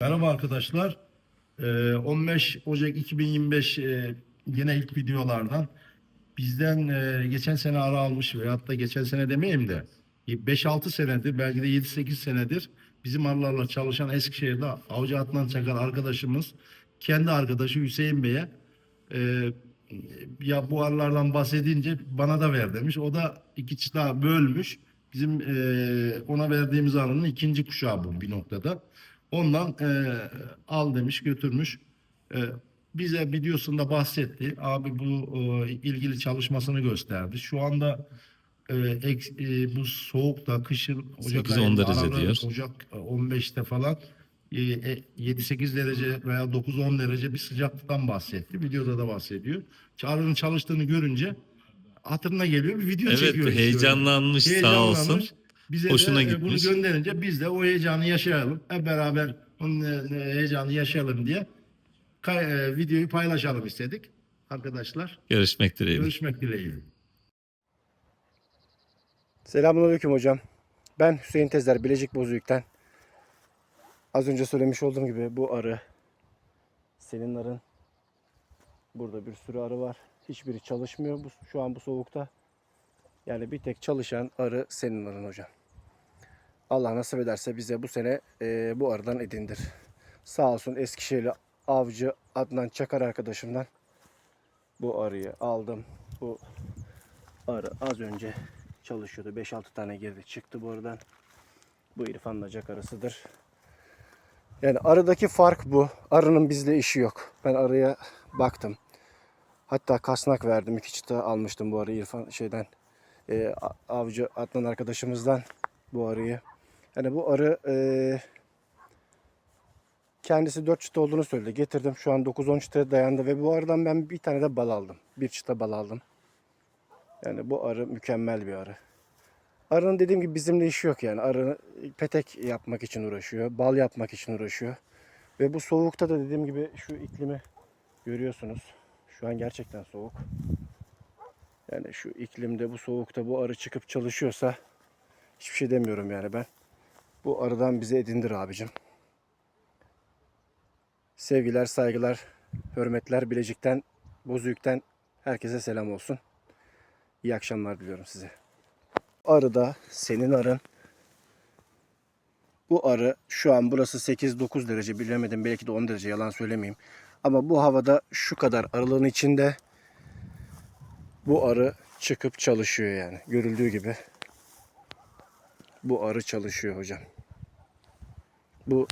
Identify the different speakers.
Speaker 1: Merhaba arkadaşlar. Ee, 15 Ocak 2025 e, yine ilk videolardan bizden e, geçen sene ara almış veyahut da geçen sene demeyeyim de 5-6 senedir belki de 7-8 senedir bizim arılarla çalışan Eskişehir'de Avcı Adnan Çakar arkadaşımız kendi arkadaşı Hüseyin Bey'e e, ya bu arılardan bahsedince bana da ver demiş. O da iki çıta bölmüş. Bizim e, ona verdiğimiz arının ikinci kuşağı bu bir noktada. Ondan e, al demiş götürmüş. E, bize videosunda bahsetti. Abi bu e, ilgili çalışmasını gösterdi. Şu anda e, eks- e, bu soğukta kışın Ocak
Speaker 2: 8-10
Speaker 1: ayında,
Speaker 2: derece diyor.
Speaker 1: Ocak e, 15'te falan e, e, 7-8 derece veya 9-10 derece bir sıcaklıktan bahsetti. Videoda da bahsediyor. Çağrı'nın çalıştığını görünce hatırına geliyor bir video
Speaker 2: Evet
Speaker 1: çekiyor. işte.
Speaker 2: heyecanlanmış sağ
Speaker 1: Heyecanlanmış.
Speaker 2: olsun.
Speaker 1: Bize
Speaker 2: Hoşuna
Speaker 1: de
Speaker 2: gitmiş.
Speaker 1: bunu gönderince biz de o heyecanı yaşayalım. Hep beraber onun e, e, heyecanı yaşayalım diye kay- e, videoyu paylaşalım istedik. Arkadaşlar
Speaker 2: Görüşmek dileğiyle.
Speaker 1: görüşmek dileğiyle.
Speaker 3: Selamünaleyküm hocam. Ben Hüseyin Tezer Bilecik Bozüyük'ten. Az önce söylemiş olduğum gibi bu arı senin arın. Burada bir sürü arı var. Hiçbiri çalışmıyor bu, şu an bu soğukta. Yani bir tek çalışan arı senin arın hocam. Allah nasip ederse bize bu sene e, bu arıdan edindir. Sağ olsun Eskişehirli avcı Adnan Çakar arkadaşımdan bu arıyı aldım. Bu arı az önce çalışıyordu. 5-6 tane girdi çıktı bu aradan. Bu İrfan Nacak arısıdır. Yani arıdaki fark bu. Arının bizle işi yok. Ben arıya baktım. Hatta kasnak verdim. iki çıta almıştım bu arıyı İrfan şeyden. E, avcı Adnan arkadaşımızdan bu arıyı. Yani bu arı e, kendisi 4 çıta olduğunu söyledi. Getirdim. Şu an 9-10 çıtaya dayandı ve bu arıdan ben bir tane de bal aldım. Bir çıta bal aldım. Yani bu arı mükemmel bir arı. Arının dediğim gibi bizimle işi yok yani. Arı petek yapmak için uğraşıyor. Bal yapmak için uğraşıyor. Ve bu soğukta da dediğim gibi şu iklimi görüyorsunuz. Şu an gerçekten soğuk. Yani şu iklimde bu soğukta bu arı çıkıp çalışıyorsa hiçbir şey demiyorum yani ben. Bu arıdan bize edindir abicim. Sevgiler, saygılar, hürmetler Bilecik'ten, Bozüyük'ten herkese selam olsun. İyi akşamlar diliyorum size. Arı da senin arın. Bu arı şu an burası 8-9 derece bilemedim belki de 10 derece yalan söylemeyeyim. Ama bu havada şu kadar arılığın içinde bu arı çıkıp çalışıyor yani. Görüldüğü gibi bu arı çalışıyor hocam. Bu